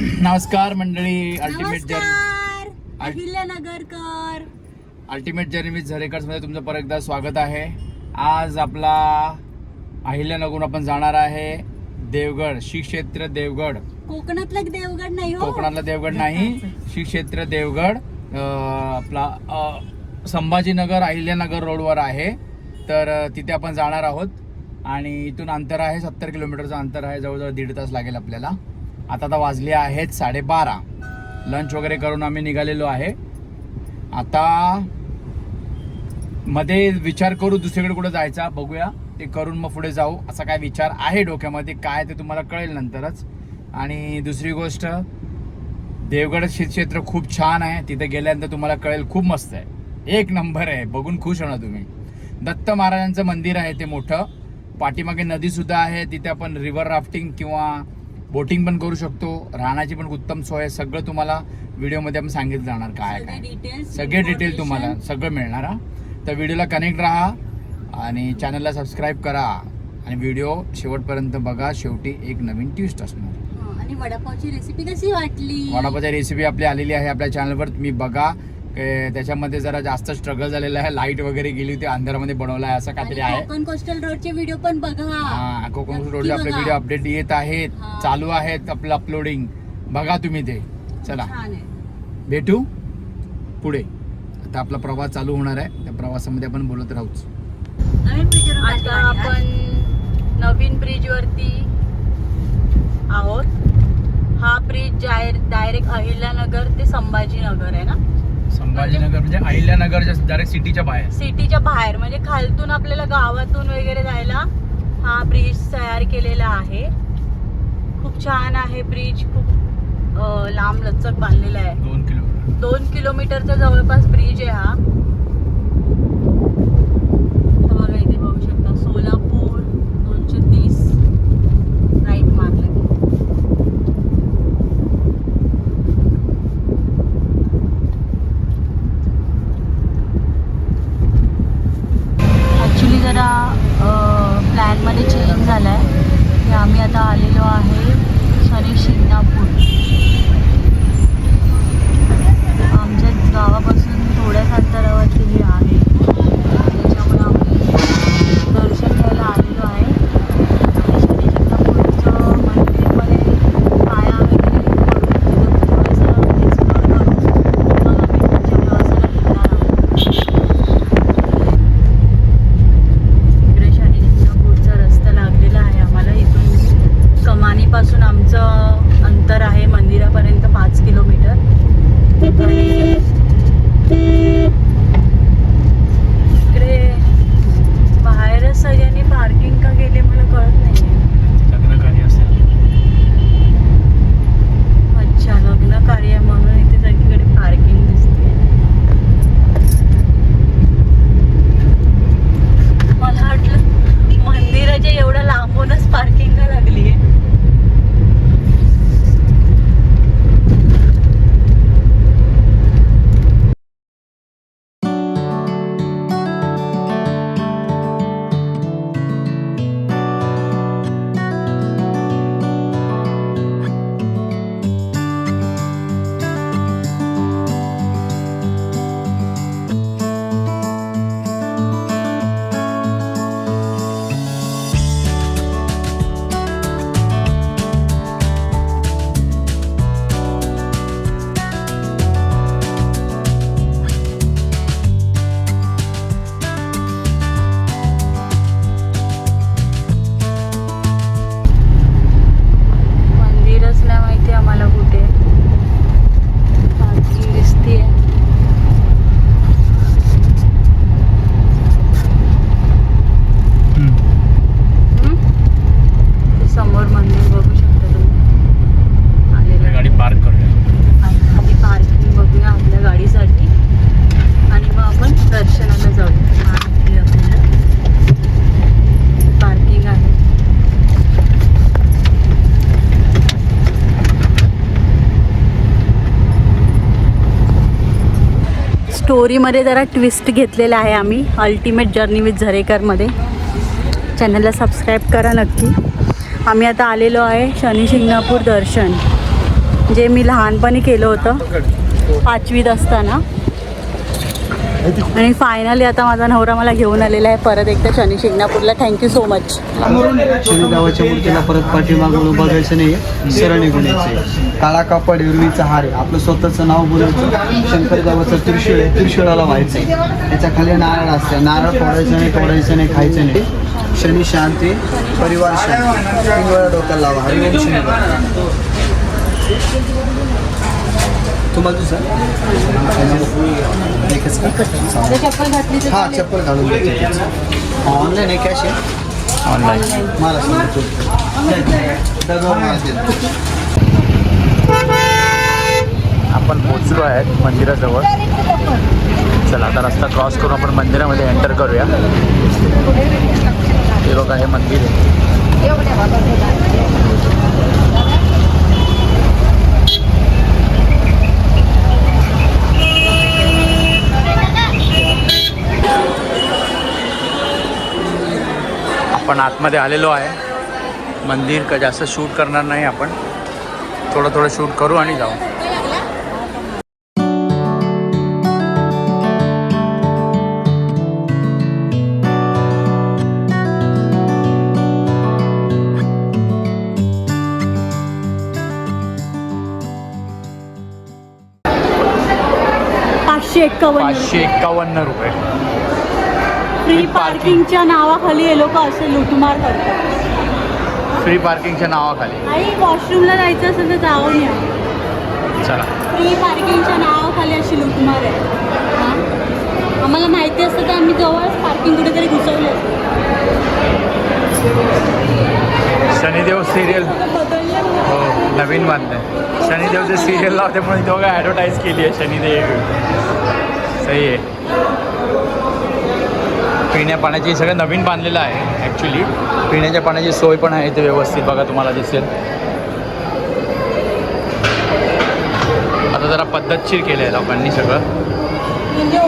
नमस्कार मंडळी ultimate journey अहिल्यानगरकर. अल्टिमेट जर्नी विथ झरेकर्समध्ये तुमचं परत एकदा स्वागत आहे. आज आपला अहिल्यानगरून आपण जाणार आहे देवगड श्री क्षेत्र देवगड. कोकणातलं देवगड नाही हो. कोकणातला देवगड नाही श्री क्षेत्र देवगड. आपला संभाजीनगर अहिल्यानगर रोडवर आहे. तर तिथे आपण जाणार आहोत. आणि इथून अंतर आहे सत्तर किलोमीटरचं अंतर आहे जवळजवळ दीड तास लागेल आपल्याला. आता तर वाजले आहेत साडेबारा. लंच वगैरे करून आम्ही निघालेलो आहे. आता मध्ये विचार करू दुसरीकडे कुठे जायचा बघूया. ते करून मग पुढे जाऊ. असा काय विचार आहे डोक्यामध्ये काय ते तुम्हाला कळेल नंतरच. आणि दुसरी गोष्ट देवगड श्री क्षेत्र खूप छान आहे. तिथे गेल्यानंतर तुम्हाला कळेल खूप मस्त आहे. एक नंबर आहे. बघून खुश होणार तुम्ही. दत्त महाराजांचं मंदिर आहे ते मोठं. पाठीमागे नदीसुद्धा आहे. तिथे आपण रिव्हर राफ्टिंग किंवा बोटिंग पण करू शकतो राहण्याची पण उत्तम सोय आहे. सगळं तुम्हाला व्हिडिओमध्ये आपण सांगितलं जाणार काय काय. सगळे डिटेल तुम्हाला सगळं मिळणार हा. तर व्हिडिओला कनेक्ट राहा आणि चॅनलला सबस्क्राईब करा. आणि व्हिडिओ शेवटपर्यंत बघा. शेवटी एक नवीन ट्विस्ट असणार. आणि वडापावची रेसिपी कशी वाटली? वडापावची रेसिपी आपली आलेली आहे आपल्या चॅनलवर तुम्ही बघा. त्याच्यामध्ये जरा जास्त स्ट्रगल झालेलं आहे. लाइट वगैरे गेली होती अंधारामध्ये बनवला आहे असं काहीतरी आहे. कोकण कोस्टल रोडचे व्हिडिओ पण बघा. हा कोकण नक्की रोडचे आपले. व्हिडिओ अपडेट येत आहेत. हा. चालू आहेत आपलं अपलोडिंग बघा तुम्ही ते. चला. छान आहे. भेटू पुढे. आता आपला प्रवास चालू होणार आहे. त्या प्रवासामध्ये आपण बोलत राहूच. आता आपण नवीन ब्रिज वरती आहोत. हा ब्रिज डायरेक्ट अहिल्यानगर ते संभाजीनगर आहे ना? संभाजीनगर म्हणजे अहिल्यानगरच्या डायरेक्ट सिटीच्या बाहेर. सिटीच्या बाहेर म्हणजे खालतून आपल्याला गावातून वगैरे जायला हा ब्रिज तयार केलेला आहे. खूप छान आहे ब्रिज खूप लांब लचक बांधलेला आहे. दोन किलोमीटर. दोन किलोमीटरचा जवळपास ब्रिज आहे हा बघा इथे बघू शकता सोलापूर दोनशे तीस राईट मारलं की ॲक्च्युली जरा टाईम झाला आहे की आम्ही आता आलेलो आहे शनी शिंगणापूर आमच्या गावापासून थोड्याच अंतरावरती हे आहे त्याच्यामुळे आम्ही दर्शन घ्यायला आलेलो आहे आणि शनी शिंगणापूरचं मंदिरमध्ये पाया वगैरे पडून तिथं थोडंसं एक्सप्लोर करून मग आम्ही पुढच्या प्रवासाला निघणार आहोत इकडे शनी शिंगणापूरचा रस्ता लागलेला आहे आम्हाला इथून कमानीपासून अंतर आहे मंदिरापर्यंत पाच किलोमीटर. स्टोरीमध्ये जरा ट्विस्ट घेतलेला आहे आम्ही अल्टिमेट जर्नी विथ झरेकरमध्ये. चॅनलला सबस्क्राईब करा नक्की. आम्ही आता आलेलो आहे शनी शिंगणापूर दर्शन जे मी लहानपणी केलं होतं पाचवीत असताना. आणि फायनली आता माझा नवरा मला घेऊन आलेला आहे. परत एकदा शनी शिंगणापूरला. थँक्यू सो मच शनिदेवाच्या मूर्तीला परत पाठीमागून बघायचं नाही सरळ निघून यायचं काळा कापड हिरवीचा हार आहे. आपलं स्वतःचं नाव बोलायचं. शंकरदेवाचं त्रिशूळ आहे. त्रिशूळाला व्हायचं आहे त्याच्याखाली नारळ असते नारळ फोडायचं नाही तोडायचं नाही खायचं नाही. शनी शांती परिवार शांती. डोक्याला लावा. हरिओम शनी तुम्हाला दुसरं? एकच का? हां चप्पल घालून ऑनलाईन आहे कॅश आहे? ऑनलाईन मला. आपण पोचलो आहेत मंदिराजवळ. चला आता रस्ता क्रॉस करून आपण मंदिरामध्ये एंटर करूया. हे बघा हे मंदिर आहे. आपण आतमध्ये आलेलो आहे. मंदिर का जास्त शूट करणार नाही आपण. थोडं थोडं शूट करू आणि जाऊ. पाचशे एक्कावन्न पाचशे एक्कावन्न रुपये. फ्री पार्किंगच्या नावाखाली हे लोक असे लुटमार करतात. फ्री पार्किंगच्या नावाखाली. आई वॉशरूमला जायचं असेल तर जाऊन या चला. फ्री पार्किंगच्या नावाखाली अशी लुटमार आहे? आम्हाला माहिती असतं तर आम्ही जवळच पार्किंग कुठेतरी घुसवले शनिदेव सिरियल. हो नवीन बांधलंय शनिदेवचे सिरियल लावते पण इथं बघा ॲडव्हर्टाईज केली आहे शनिदेव. सही आहे. पिण्या पाण्याची सगळं नवीन बांधलेलं आहे ॲक्च्युली पिण्याच्या पाण्याची सोय पण आहे इथे व्यवस्थित बघा तुम्हाला दिसेल. आता जरा पद्धतशीर केलं आहे लोकांनी सगळं. म्हणजे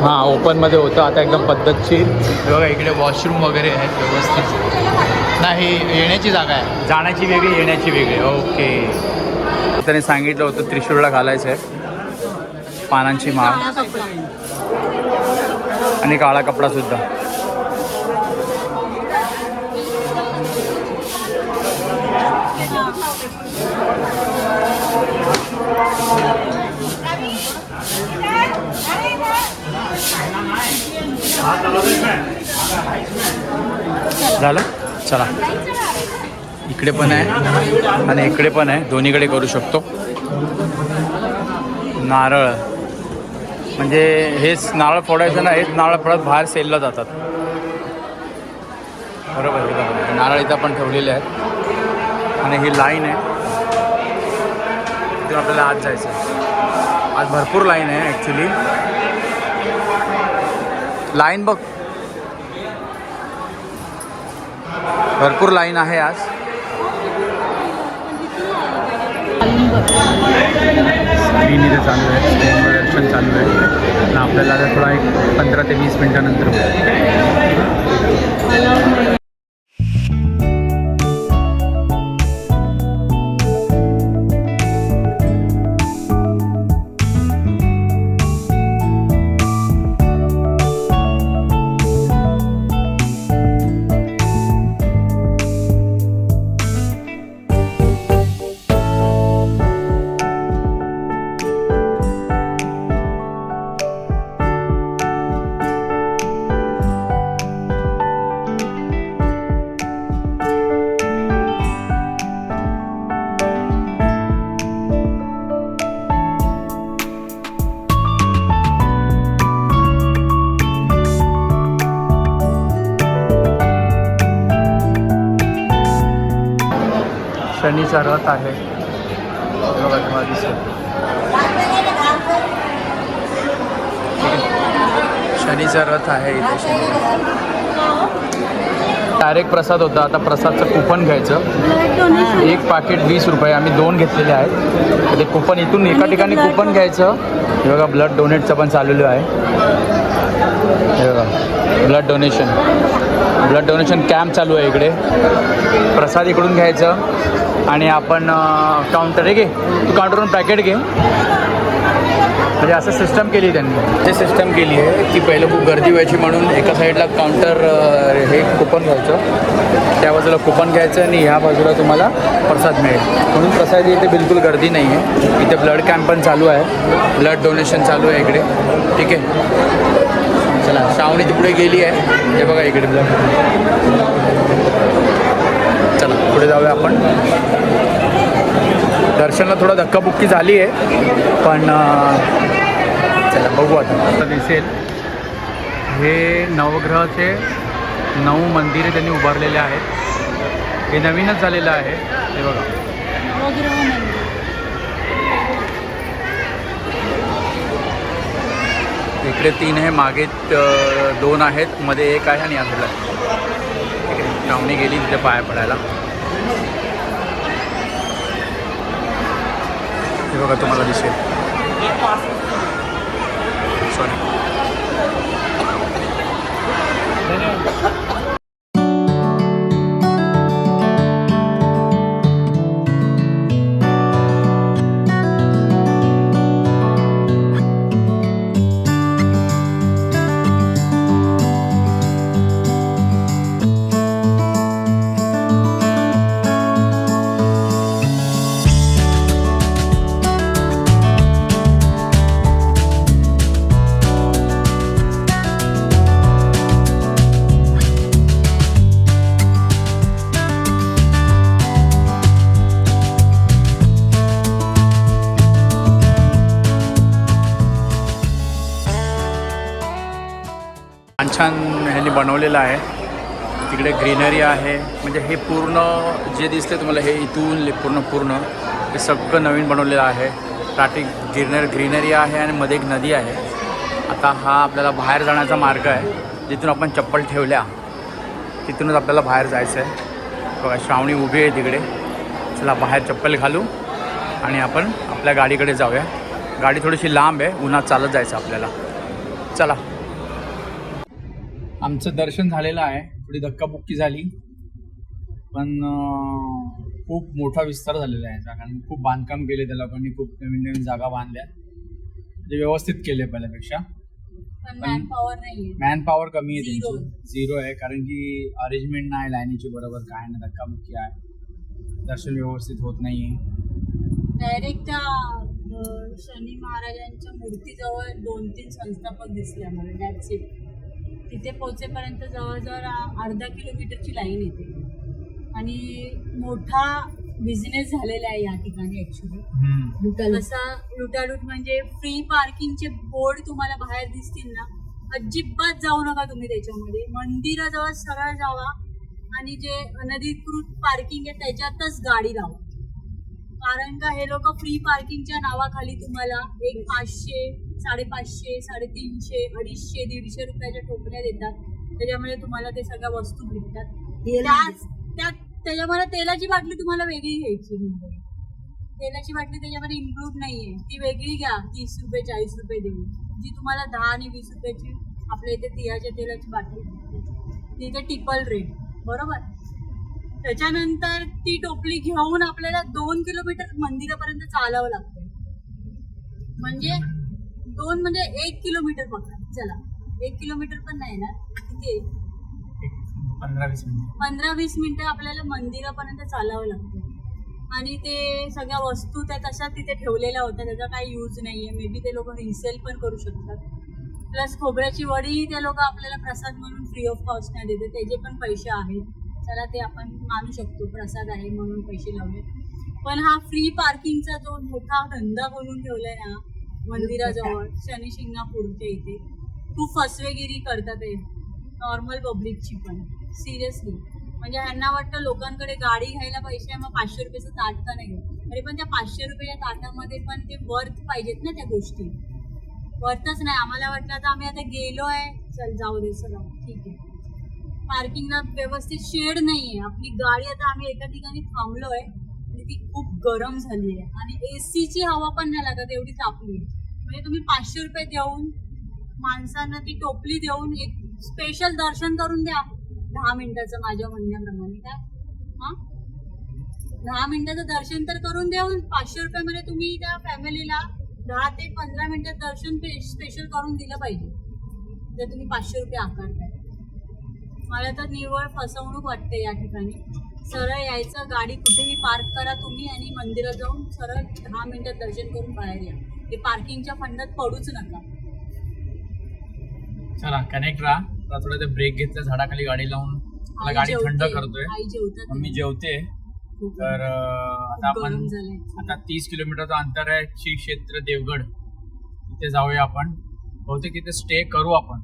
हां ओपनमध्ये होतं आता एकदम पद्धतशीर. बघा इकडे वॉशरूम वगैरे आहेत व्यवस्थित. नाही येण्याची जागा आहे. जाण्याची वेगळी येण्याची वेगळी. ओके. त्याने सांगितलं होतं त्रिशूळला घालायचं आहे पानांची माळ आणि काळा कपडा सुद्धा. झालं? चला. इकडे पण आहे आणि इकडे पण आहे. दोन्हीकडे करू शकतो. नारळ. म्हणजे हेच नारळ फोडायचं ना हेच नारळ फोडत बाहेर सेलला जातात. बरोबर. नारळ इथं पण ठेवलेले आहेत. आणि ही लाईन आहे. तिथून आपल्याला आज जायचं आहे. आज भरपूर लाईन आहे ॲक्च्युली लाईन बघ. भरपूर लाईन आहे आज. चालू आहे. स्क्रीनवर चालू आहे. आपल्याला आता थोडा एक पंधरा ते वीस मिनटानंतर शनीचा रथ आहे. बघा तुम्हाला दिसेल. शनीचा रथ आहे इथे. शनी डायरेक्ट प्रसाद होता. आता प्रसादचं कुपन घ्यायचं. एक पाकिट वीस रुपये. आम्ही दोन घेतलेले आहेत. ते कुपन इथून एका ठिकाणी कुपन घ्यायचं. हे बघा ब्लड डोनेटचं पण चाललेलं आहे. हे बघा blood donation blood donation camp चालू आहे इकडे. प्रसाद इकडून घ्यायचं. आणि आपण काउंटर आहे घे तू काउंटरवरून पॅकेट घे म्हणजे असं सिस्टम केली त्यांनी. ते सिस्टम केली आहे की पहिलं खूप गर्दी व्हायची म्हणून एका साईडला काउंटर हे कुपन घ्यायचं. त्या बाजूला कुपन घ्यायचं आणि ह्या बाजूला तुम्हाला प्रसाद मिळेल. म्हणून प्रसाद इथे बिलकुल गर्दी नाही आहे इथे ब्लड कॅम्प पण चालू आहे. ब्लड डोनेशन चालू आहे इकडे. ठीक आहे? चला श्रावणी तिकडे गेली आहे. हे बघा इकडे ब्लड चला पुढे जाऊया आपण. दर्शनला थोडा धक्काबुक्की झाली आहे पण चला बघू आता. दिसेल. हे नवग्रहाचे नऊ मंदिरे त्यांनी उभारलेले आहेत. हे नवीनच झालेलं आहे. हे बघा. इकडे तीन आहे मागे दोन आहेत मध्ये एक आहे आणि या आहे. तिकडे. आहे श्रावणी गेली तिथे पाया पडायला. हे बघा तुम्हाला दिसेल. सॉरी छान छान ह्यांनी बनवलेलं आहे. तिकडे ग्रीनरी आहे. म्हणजे हे पूर्ण जे दिसते तुम्हाला हे इथून पूर्ण पूर्ण हे सगळं नवीन बनवलेलं आहे. स्टार्टिंग ग्रीनर ग्रीनरी आहे आणि मध्ये एक नदी आहे. आता हा आपल्याला बाहेर जाण्याचा मार्ग आहे. जिथून आपण चप्पल ठेवल्या तिथूनच आपल्याला बाहेर जायचं आहे. बघा श्रावणी उभी आहे तिकडे. चला बाहेर चप्पल घालू आणि आपण आपल्या गाडीकडे जाऊया. गाडी थोडीशी लांब आहे. उन्हात चालत जायचं आपल्याला. चला. आमचं दर्शन झालेलं आहे. थोडी धक्काबुक्की झाली. पण खूप मोठा विस्तार झालेला आहे कारण खूप बांधकाम केले त्या लोकांनी खूप नवीन नवीन जागा बांधल्या. म्हणजे व्यवस्थित केले पहिल्यापेक्षा. मॅन पॉवर कमी आहे. त्यांची. झिरो आहे. कारण की अरेंजमेंट नाही लाईनीची बरोबर. काय नाही धक्काबुक्की आहे. दर्शन व्यवस्थित होत नाही डायरेक्ट शनी महाराजांच्या मूर्तीजवळ दोन तीन संस्थापक दिसले आम्हाला तिथे पोहोचेपर्यंत जवळजवळ अर्धा किलोमीटरची लाईन येते. आणि मोठा बिझनेस झालेला आहे या ठिकाणी ऍक्च्युली असा लुटालूट म्हणजे फ्री पार्किंगचे बोर्ड तुम्हाला बाहेर दिसतील ना अजिबात जाऊ नका तुम्ही त्याच्यामध्ये. मंदिराजवळ सरळ जावा आणि जे अनधिकृत पार्किंग आहे त्याच्यातच गाडी लावा. कारण का हे लोक फ्री पार्किंगच्या नावाखाली तुम्हाला एक पाचशे साडेपाचशे साडेतीनशे अडीचशे दीडशे रुपयाच्या टोपल्या देतात. त्याच्यामुळे तुम्हाला ते सगळ्या वस्तू भेटतात. त्याच त्यात त्याच्यामध्ये तेलाची बाटली तुम्हाला वेगळी घ्यायची म्हणजे तेलाची बाटली त्याच्यामध्ये इन्क्लूड नाहीये. ती वेगळी घ्या तीस रुपये चाळीस रुपये देऊन. जी तुम्हाला दहा आणि वीस रुपयाची आपल्या इथे तिळाच्या तेलाची बाटली भेटते. ती इथे टिपल रेट बरोबर? त्याच्यानंतर ती टोपली घेऊन आपल्याला दोन किलोमीटर मंदिरापर्यंत चालावं लागतं म्हणजे दोन म्हणजे एक किलोमीटर पकडा चला. एक किलोमीटर पण नाही ना? किती? आहे? पंधरा वीस मिनिट. पंधरा वीस मिनिटं आपल्याला मंदिरापर्यंत चालावं लागतं आणि ते सगळ्या वस्तू त्या तशा तिथे ठेवलेल्या होत्या त्याचा काही यूज नाहीये. मे बी ते लोक रिसेल पण करू शकतात. प्लस खोबऱ्याची वडी ते लोक आपल्याला प्रसाद म्हणून फ्री ऑफ कॉस्ट नाही देते त्याचे पण पैसे आहेत. चला ते आपण मानू शकतो प्रसाद आहे म्हणून पैसे लावले. पण हा फ्री पार्किंगचा जो मोठा धंदा बनवून ठेवलाय ना मंदिराजवळ शनी शिंगणापूरच्या इथे खूप फसवेगिरी करतात हे नॉर्मल पब्लिकची पण सिरियसली म्हणजे ह्यांना वाटतं लोकांकडे गाडी घ्यायला पैसे आहे, मग पाचशे रुपयाचं ताट का नाही तरी पण त्या पाचशे रुपयाच्या ताटामध्ये पण ते वर्थ पाहिजेत ना त्या गोष्टी. वर्थच नाही. आम्हाला वाटलं आता आम्ही आता गेलोय. चल जाऊ दे चला. ठीक आहे. पार्किंगला व्यवस्थित शेड नाहीये. आपली गाडी आता आम्ही एका ठिकाणी थांबलोय आणि ती खूप गरम झाली आहे आणि एसीची हवा पण नाही लागत एवढी तापली. आहे. म्हणजे तुम्ही पाचशे रुपये देऊन माणसांना ती टोपली देऊन एक स्पेशल दर्शन करून द्या. दहा मिनिटाचं माझ्या म्हणण्याप्रमाणे काय? हा? दहा मिनिटाचं दर्शन तर करून देऊन पाचशे रुपयामध्ये तुम्ही त्या फॅमिलीला दहा ते पंधरा मिनिटात दर्शन स्पेशल करून दिलं पाहिजे. जर तुम्ही पाचशे रुपये आकारताय. मला तर निव्वळ फसवणूक वाटते या ठिकाणी. सरळ यायचं गाडी कुठेही पार्क करा तुम्ही आणि मंदिरात जाऊन सरळ दहा मिनिटात दर्शन करून बाहेर या. ते पार्किंगच्या फंडात पडूच नका. चला कनेक्ट राहा. आता थोडं ते ब्रेक घेतलं झाडाखाली गाडी लावून. मला आई गाडी थंड जेवते. करतोय. आई जेवतात. मम्मी जेवते. खूप तर अं, आता आपण गरम झालंय. आता तीस किलोमीटरचं अंतर आहे. श्री क्षेत्र देवगड. तिथे जाऊया आपण. बहुतेक तिथे स्टे करू आपण.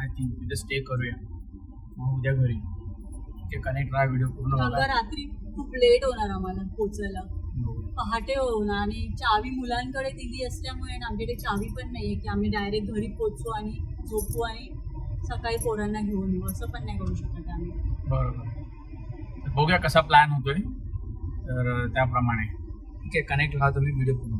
आय थिंक तिथे स्टे करूया. मग उद्या घरी. ते कनेक्ट राहा व्हिडिओ पूर्ण अगं रात्री खूप लेट होणार आम्हाला पोचायला पहाटे होणार आणि चावी मुलांकडे दिली असल्यामुळे आमच्याकडे चावी पण नाहीये की आम्ही डायरेक्ट घरी पोचू आणि झोपू आणि सकाळी पोरांना घेऊन येऊ. असं पण नाही करू शकत आम्ही. बरोबर. तर बघूया कसा प्लॅन होतोय. तर त्याप्रमाणे. ठीक आहे कनेक्ट राहा तुम्ही व्हिडिओ पूर्ण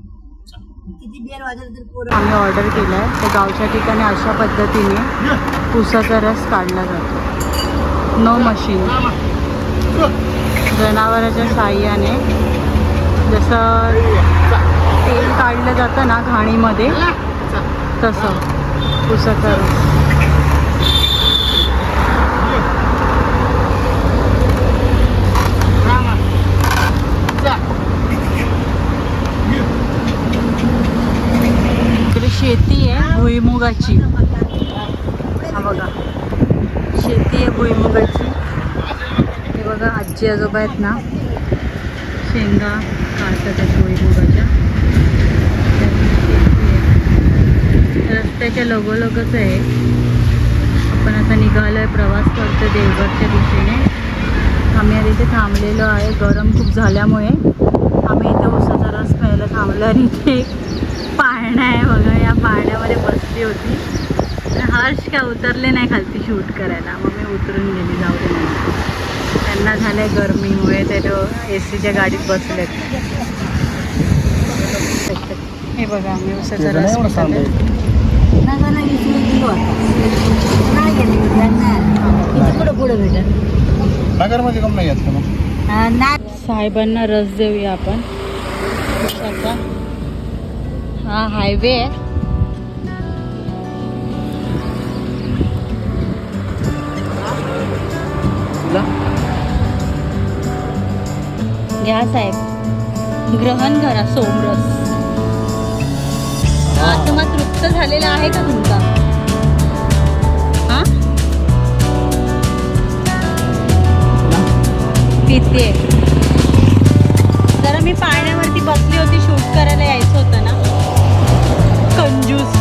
आम्ही ऑर्डर केलं आहे तर गावच्या ठिकाणी अशा पद्धतीने ऊसाचा रस काढला जातो. नो मशीन जनावराच्या साह्याने जसं तेल काढलं जातं ना घाणीमध्ये तसं ऊसाचा रस इकडे शेती आहे भुईमुगाची. हा बघा. शेती आहे भुईमुगाची. हे बघा आजी आजोबा आहेत ना. शेंगा काढतात आहेत भुईमुगाच्या. रस्त्याच्या लगोलगच आहे. आपण आता निघालो आहे प्रवास करतो देवगडच्या दिशेने. आम्ही आता इथे थांबलेलो आहे. गरम खूप झाल्यामुळे. आम्ही इथे उसाचा रस प्यायला थांबलो आणि इथे पाळणा आहे बघा. बसली होती. आणि हर्ष काय उतरले नाही खालती शूट करायला. मग मी उतरून गेली जाऊ दे. त्यांना झालंय गरमीमुळे ते ए सीच्या गाडीत बसलेत. हे बघा आम्ही उसाचा रस पितो. पुढे भेटेल नगरमध्ये कम नाही साहेबांना रस देऊया आपण. हा हायवे आहे. घ्या साहेब. ग्रहण करा सोमरस. आत्मा तृप्त झालेला आहे का तुमचा? पिते जरा मी पाण्यावरती बसली होती शूट करायला यायचं होतं ना. कंजूस.